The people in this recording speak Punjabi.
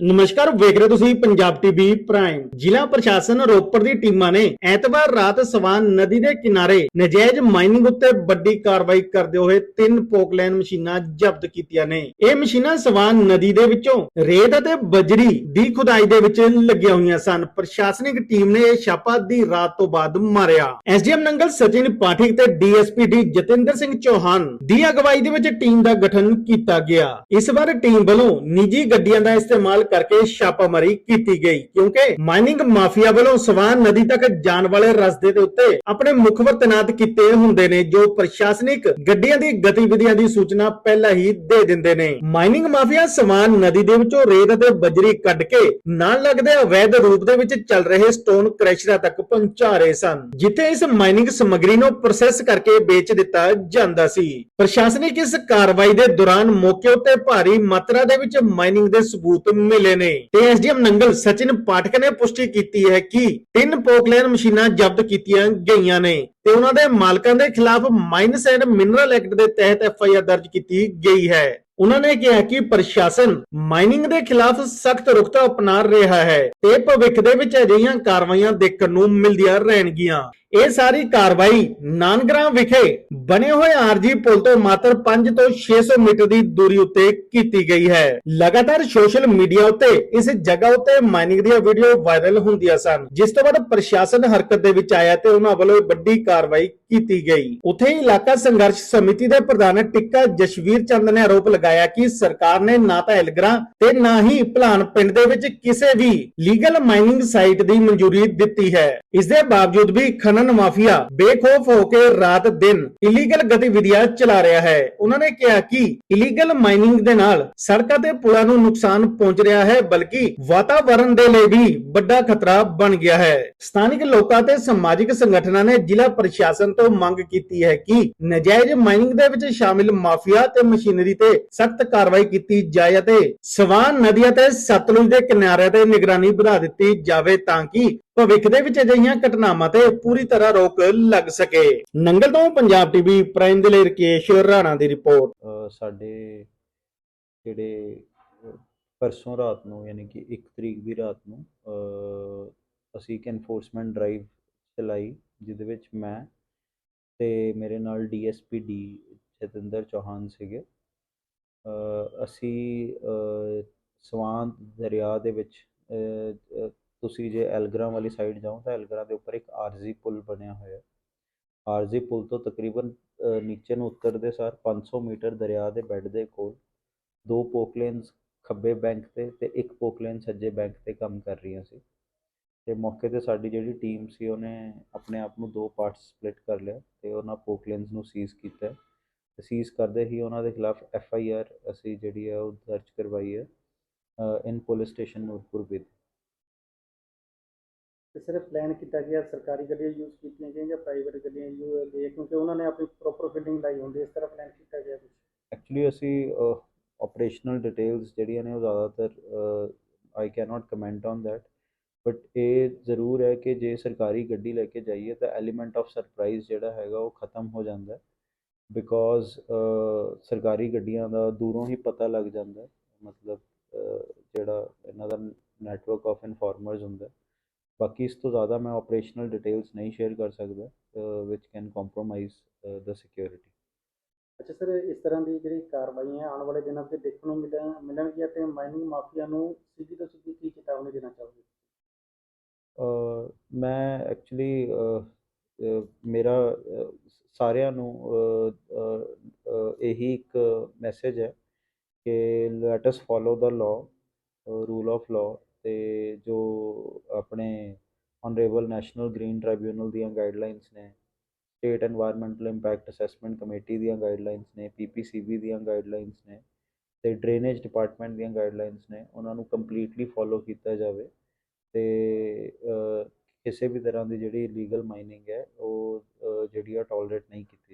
ਨਮਸਕਾਰ, ਵੇਖ ਰਹੇ ਹੋ ਤੁਸੀਂ ਪੰਜਾਬ ਟੀਵੀ ਪ੍ਰਾਈਮ। ਜ਼ਿਲ੍ਹਾ ਪ੍ਰਸ਼ਾਸਨ ਰੋਪੜ ਦੀ ਟੀਮਾਂ ਨੇ ਐਤਵਾਰ ਰਾਤ ਸਵਾਨ ਨਦੀ ਦੇ ਕਿਨਾਰੇ ਨਜਾਇਜ਼ ਮਾਈਨਿੰਗ ਉੱਤੇ ਵੱਡੀ ਕਾਰਵਾਈ ਕਰਦੇ ਹੋਏ ਤਿੰਨ ਪੋਕਲੈਨ ਮਸ਼ੀਨਾਂ ਜ਼ਬਤ ਕੀਤੀਆਂ ਨੇ। ਇਹ ਮਸ਼ੀਨਾਂ ਸਵਾਨ ਨਦੀ ਦੇ ਵਿੱਚੋਂ ਰੇਤ ਅਤੇ ਬਜਰੀ ਦੀ ਖੁਦਾਈ ਦੇ ਵਿੱਚ ਲੱਗੀਆਂ ਹੋਈਆਂ ਸਨ। ਪ੍ਰਸ਼ਾਸਨਿਕ ਟੀਮ ਨੇ ਇਹ ਛਾਪਾ ਦੀ ਰਾਤ ਤੋਂ ਬਾਅਦ ਮਾਰਿਆ। ਐਸਡੀਐਮ ਨੰਗਲ, ਸਚਿਨ ਪਾਠਕ ਤੇ ਡੀਐਸਪੀ ਡੀ ਜਤਿੰਦਰ ਸਿੰਘ ਚੌਹਾਨ ਦੀ ਅਗਵਾਈ ਦੇ ਵਿੱਚ ਟੀਮ ਦਾ ਗਠਨ ਕੀਤਾ ਗਿਆ। ਇਸ ਵਾਰ ਟੀਮ ਵੱਲੋਂ ਨਿੱਜੀ ਗੱਡੀਆਂ ਦਾ ਇਸਤੇਮਾਲ ਕਰਕੇ ਛਾਪਾਮਾਰੀ ਕੀਤੀ ਗਈ, ਕਿਉਂਕਿ ਮਾਈਨਿੰਗ ਮਾਫੀਆ ਵੱਲੋਂ ਸਵਾਨ ਨਦੀ ਤੱਕ ਜਾਣ ਵਾਲੇ ਰਸਤੇ ਦੇ ਉੱਤੇ ਆਪਣੇ ਮੁਖਬਰ ਤੈਨਾਤ ਕੀਤੇ ਹੁੰਦੇ ਨੇ, ਜੋ ਪ੍ਰਸ਼ਾਸਨਿਕ ਗੱਡੀਆਂ ਦੀ ਗਤੀਵਿਧੀਆਂ ਦੀ ਸੂਚਨਾ ਪਹਿਲਾਂ ਹੀ ਦੇ ਦਿੰਦੇ ਨੇ। ਮਾਈਨਿੰਗ ਮਾਫੀਆ ਸਵਾਨ ਨਦੀ ਦੇ ਵਿੱਚੋਂ ਰੇਤ ਅਤੇ ਬਜਰੀ ਕੱਢ ਕੇ ਨਾਲ ਲੱਗਦੇ ਅਵੈਧ ਰੂਪ ਦੇ ਵਿੱਚ ਚੱਲ ਰਹੇ ਸਟੋਨ ਕ੍ਰੈਸ਼ਰਾਂ ਤੱਕ ਪਹੁੰਚਾ ਰਹੇ ਸਨ, ਜਿੱਥੇ ਇਸ ਮਾਈਨਿੰਗ ਸਮੱਗਰੀ ਨੂੰ ਪ੍ਰੋਸੈਸ ਕਰਕੇ ਵੇਚ ਦਿੱਤਾ ਜਾਂਦਾ ਸੀ। ਪ੍ਰਸ਼ਾਸਨਿਕ ਇਸ ਕਾਰਵਾਈ ਦੇ ਦੌਰਾਨ ਮੌਕੇ ਉੱਤੇ ਭਾਰੀ ਮਾਤਰਾ ਦੇ ਵਿੱਚ ਮਾਈਨਿੰਗ ਦੇ ਸਬੂਤ ਮਿਲੇ ਮਿਲੇ ਨੇ। ਤੇ ਐਸਡੀਐਮ ਨੰਗਲ ਸਚਿਨ ਪਾਠਕ ਨੇ ਪੁਸ਼ਟੀ ਕੀਤੀ ਹੈ ਕਿ ਤਿੰਨ ਪੋਕਲੈਨ ਮਸ਼ੀਨਾਂ ਜ਼ਬਤ ਕੀਤੀਆਂ ਗਈਆਂ ਨੇ। ਤੇ ਉਹਨਾਂ ਦੇ ਮਾਲਕਾਂ ਦੇ ਖਿਲਾਫ ਮਾਈਨਸ ਐਂਡ ਮਿਨਰਲ ਐਕਟ ਦੇ ਤਹਿਤ ਆਈ ਆਰ ਦਰਜ ਕੀਤੀ ਗਈ ਹੈ। ਉਹਨਾਂ ਨੇ ਕਿਹਾ ਕਿ ਪ੍ਰਸ਼ਾਸਨ ਮਾਈਨਿੰਗ ਦੇ ਖਿਲਾਫ ਸਖਤ ਰੁਖਤਾ ਅਪਣਾ ਰਿਹਾ ਹੈ ਤੇ ਭਵਿੱਖ ਦੇ ਵਿੱਚ ਅਜਿਹੀਆਂ ਕਾਰਵਾਈਆਂ ਦੇਖਣ ਨੂੰ ਮਿਲਦੀਆਂ ਰਹਿਣਗੀਆਂ। ਇਹ ਸਾਰੀ ਕਾਰਵਾਈ ਨਾਨਗ੍ਰਾਮ ਵਿਖੇ ਬਣੇ ਹੋਏ ਆਰਜੀ ਪੁਲ ਤੋਂ ਮਾਤਰ 5 ਤੋਂ 600 ਮੀਟਰ ਦੀ ਦੂਰੀ ਉੱਤੇ ਕੀਤੀ ਗਈ ਹੈ। ਲਗਾਤਾਰ ਸੋਸ਼ਲ ਮੀਡੀਆ ਉੱਤੇ ਇਸ ਜਗ੍ਹਾ ਉੱਤੇ ਮਾਈਨਿੰਗ ਦੀਆਂ ਵੀਡੀਓ ਵਾਇਰਲ ਹੁੰਦੀਆਂ ਸਨ। ਜਿਸ ਤੋਂ ਬਾਅਦ ਪ੍ਰਸ਼ਾਸਨ ਹਰਕਤ ਦੇ ਵਿੱਚ ਆਇਆ ਤੇ ਉਹਨਾਂ ਵੱਲੋਂ ਵੱਡੀ ਕਾਰਵਾਈ ਕੀਤੀ ਗਈ। ਉੱਥੇ ਇਲਾਕਾ ਸੰਘਰਸ਼ ਸਮਿਤੀ ਦੇ ਪ੍ਰਧਾਨ ਟਿੱਕਾ ਜਸ਼ਵੀਰ ਚੰਦ ਨੇ ਆਰੋਪ ਲਗਾਇਆ ਕਿ ਸਰਕਾਰ ਨੇ ਨਾ ਤਾਂ ਐਲਗਰਾ ਤੇ ਨਾ ਹੀ ਭਲਾਨ ਪਿੰਡ ਦੇ ਵਿੱਚ ਕਿਸੇ ਵੀ ਲੀਗਲ ਮਾਈਨਿੰਗ ਸਾਈਟ ਦੀ ਮਨਜ਼ੂਰੀ ਦਿੱਤੀ ਹੈ। ਇਸ ਦੇ ਬਾਵਜੂਦ ਵੀ ਖਨਨ ਮਾਫੀਆ ਬੇਖੌਫ ਹੋ ਕੇ ਰਾਤ ਦਿਨ ਇਲੀਗਲ ਗਤੀਵਿਧੀਆਂ ਚਲਾ ਰਿਹਾ ਹੈ। ਉਹਨਾਂ ਨੇ ਕਿਹਾ ਕਿ ਇਲੀਗਲ ਮਾਈਨਿੰਗ ਦੇ ਨਾਲ ਸੜਕਾਂ ਤੇ ਪੁਲਾਂ ਨੂੰ ਨੁਕਸਾਨ ਪਹੁੰਚ ਰਿਹਾ ਹੈ, ਬਲਕਿ ਵਾਤਾਵਰਣ ਦੇ ਲਈ ਵੀ ਵੱਡਾ ਖਤਰਾ ਬਣ ਗਿਆ ਹੈ। ਸਥਾਨਿਕ ਲੋਕਾਂ ਤੇ ਸਮਾਜਿਕ ਸੰਗਠਨਾਂ ਨੇ ਜ਼ਿਲ੍ਹਾ ਪ੍ਰਸ਼ਾਸਨ ਤੋਂ ਮੰਗ ਕੀਤੀ ਹੈ ਕਿ ਨਜਾਇਜ਼ ਮਾਈਨਿੰਗ ਦੇ ਵਿੱਚ ਸ਼ਾਮਿਲ ਮਾਫੀਆ ਤੇ ਮਸ਼ੀਨਰੀ ਤੇ ਸਖਤ ਕਾਰਵਾਈ ਕੀਤੀ ਜਾਏ ਅਤੇ ਸਵਾਨ ਨਦੀਆਂ ਤੇ ਸਤਲੁਜ ਦੇ ਕਿਨਾਰਿਆਂ ਤੇ ਨਿਗਰਾਨੀ ਵਧਾ ਦਿੱਤੀ ਜਾਵੇ ਤਾਂ ਕਿ ਭਵਿੱਖ ਦੇ ਵਿੱਚ ਅਜਿਹੀਆਂ ਘਟਨਾਵਾਂ ਤੇ ਪੂਰੀ ਤਰ੍ਹਾਂ ਰੋਕ ਲੱਗ ਸਕੇ। ਨੰਗਲ ਤੋਂ ਪੰਜਾਬ ਟੀਵੀ ਪ੍ਰਾਈਮ ਦੇ ਲਈ ਰਕੇਸ਼ ਰਾਣਾ ਦੀ ਰਿਪੋਰਟ। ਸਾਡੇ ਜਿਹੜੇ ਪਰਸੋਂ ਰਾਤ ਨੂੰ ਯਾਨੀ ਕਿ 1 ਤਰੀਕ ਦੀ ਰਾਤ ਨੂੰ ਅਸੀਂ ਇੱਕ ਐਨਫੋਰਸਮੈਂਟ ਡਰਾਈਵ ਚਲਾਈ। ਜਿਹਦੇ ਵਿੱਚ ਮੈਂ ਤੇ ਮੇਰੇ ਨਾਲ ਡੀਐਸਪੀ ਡੀ ਜਤਿੰਦਰ ਚੌਹਾਨ ਸੀਗੇ। ਅਸੀਂ ਅ, ਸਵਾਨ ਦਰਿਆ ਦੇ ਵਿੱਚ ਤੁਸੀਂ ਜੇ ਐਲਗਰਾ ਵਾਲੀ ਸਾਈਡ ਜਾਓ ਤਾਂ ਐਲਗਰਾ ਦੇ ਉੱਪਰ ਇੱਕ ਆਰਜ਼ੀ ਪੁਲ ਬਣਿਆ ਹੋਇਆ ਹੈ। ਆਰਜ਼ੀ ਪੁਲ ਤੋਂ ਤਕਰੀਬਨ ਨੀਚੇ ਨੂੰ ਉਤਰਦੇ ਸਾਰ 500 ਮੀਟਰ ਦਰਿਆ ਦੇ ਬੈੱਡ ਦੇ ਕੋਲ ਦੋ ਪੋਕਲੇਨਸ ਖੱਬੇ ਬੈਂਕ ਤੇ ਤੇ ਇੱਕ ਪੋਕਲੇਨ ਸੱਜੇ ਬੈਂਕ ਤੇ ਕੰਮ ਕਰ ਰਹੀਆਂ ਸੀ। ਤੇ ਮੌਕੇ ਤੇ ਸਾਡੀ ਜਿਹੜੀ ਟੀਮ ਸੀ ਉਹਨੇ ਆਪਣੇ ਆਪ ਨੂੰ ਦੋ ਪਾਰਟਸ ਸਪਲਿਟ ਕਰ ਲਿਆ ਤੇ ਉਹਨਾਂ ਪੋਕਲੇਨਸ ਨੂੰ ਸੀਜ਼ ਕੀਤਾ ਤੇ ਸੀਜ਼ ਕਰਦੇ ਹੀ ਉਹਨਾਂ ਦੇ ਖਿਲਾਫ ਐਫ ਆਈ ਆਰ ਅਸੀਂ ਜਿਹੜੀ ਹੈ ਉਹ ਦਰਜ ਕਰਵਾਈ ਹੈ ਇਨ ਪੁਲਿਸ ਸਟੇਸ਼ਨ ਨੂਰਪੁਰ ਵਿਦ ਤੇ ਸਿਰਫ ਪਲਾਨ ਕੀਤਾ ਗਿਆ ਸਰਕਾਰੀ ਗੱਡੀਆਂ ਯੂਜ਼ ਕੀਤੀਆਂ ਗਈਆਂ ਜਾਂ ਪ੍ਰਾਈਵੇਟ ਗੱਡੀਆਂ ਯੂਜ਼ ਗਈਆਂ ਕਿਉਂਕਿ ਉਹਨਾਂ ਨੇ ਆਪਣੀ ਪ੍ਰੋਪਰ ਫਿਟਿੰਗ ਲਾਈ ਹੁੰਦੀ ਇਸ ਤਰ੍ਹਾਂ ਪਲਾਨ ਕੀਤਾ ਗਿਆ ਕੁਝ ਐਕਚੁਅਲੀ ਅਸੀਂ ਆਪਰੇਸ਼ਨਲ ਡਿਟੇਲਸ ਜਿਹੜੀਆਂ ਨੇ ਉਹ ਜ਼ਿਆਦਾਤਰ I cannot comment on that but ਇਹ ਜ਼ਰੂਰ ਹੈ ਕਿ ਜੇ ਸਰਕਾਰੀ ਗੱਡੀ ਲੈ ਕੇ ਜਾਈਏ ਤਾਂ ਐਲੀਮੈਂਟ ਆਫ ਸਰਪ੍ਰਾਈਜ਼ ਜਿਹੜਾ ਹੈਗਾ ਉਹ ਖਤਮ ਹੋ ਜਾਂਦਾ ਹੈ। ਬਿਕੋਜ਼ ਸਰਕਾਰੀ ਗੱਡੀਆਂ ਦਾ ਦੂਰੋਂ ਹੀ ਪਤਾ ਲੱਗ ਜਾਂਦਾ ਹੈ। ਮਤਲਬ ਜਿਹੜਾ ਇਹਨਾਂ ਦਾ ਨੈਟਵਰਕ ਆਫ ਇਨਫਾਰਮਰਸ ਹੁੰਦਾ ਬਾਕੀ ਇਸ ਤੋਂ ਜ਼ਿਆਦਾ ਮੈਂ ਆਪਰੇਸ਼ਨਲ ਡਿਟੇਲਸ ਨਹੀਂ ਸ਼ੇਅਰ ਕਰ ਸਕਦਾ which can compromise the security ਅੱਛਾ ਸਰ, ਇਸ ਤਰ੍ਹਾਂ ਦੀ ਜਿਹੜੀ ਕਾਰਵਾਈਆਂ ਆਉਣ ਵਾਲੇ ਦਿਨਾਂ ਵਿੱਚ ਦੇਖਣ ਨੂੰ ਮਿਲਣ ਮਿਲਣਗੀਆਂ ਤੇ ਮਾਈਨਿੰਗ ਮਾਫੀਆ ਨੂੰ ਸਿੱਧੀ ਤੋਂ ਸਿੱਧੀ ਕੀ ਚੇਤਾਵਨੀ ਦੇਣਾ ਚਾਹੋਗੇ? ਮੈਂ ਐਕਚੁਲੀ ਮੇਰਾ ਸਾਰਿਆਂ ਨੂੰ ਇਹੀ ਇੱਕ ਮੈਸੇਜ ਹੈ ਕਿ let us follow the law rule of law ਅਤੇ ਜੋ ਆਪਣੇ ਆਨਰੇਬਲ ਨੈਸ਼ਨਲ ਗਰੀਨ ਟ੍ਰਿਬਿਊਨਲ ਦੀਆਂ ਗਾਈਡਲਾਈਨਸ ਨੇ state environmental impact assessment committee ਦੀਆਂ ਗਾਈਡਲਾਈਨਸ ਨੇ ਪੀ ਪੀ ਸੀ ਬੀ ਦੀਆਂ ਗਾਈਡਲਾਈਨਸ ਨੇ ਅਤੇ ਡਰੇਨੇਜ ਡਿਪਾਰਟਮੈਂਟ ਦੀਆਂ ਗਾਈਡਲਾਈਨਸ ਨੇ, ਉਹਨਾਂ ਨੂੰ ਕੰਪਲੀਟਲੀ ਫੋਲੋ ਕੀਤਾ ਜਾਵੇ। ਤੇ ਕਿਸੇ ਵੀ ਤਰ੍ਹਾਂ ਦੀ ਜਿਹੜੀ ਇਲੀਗਲ ਮਾਈਨਿੰਗ ਹੈ, ਉਹ ਜਿਹੜੀ ਆ ਟੋਲਰੇਟ ਨਹੀਂ ਕੀਤੀ।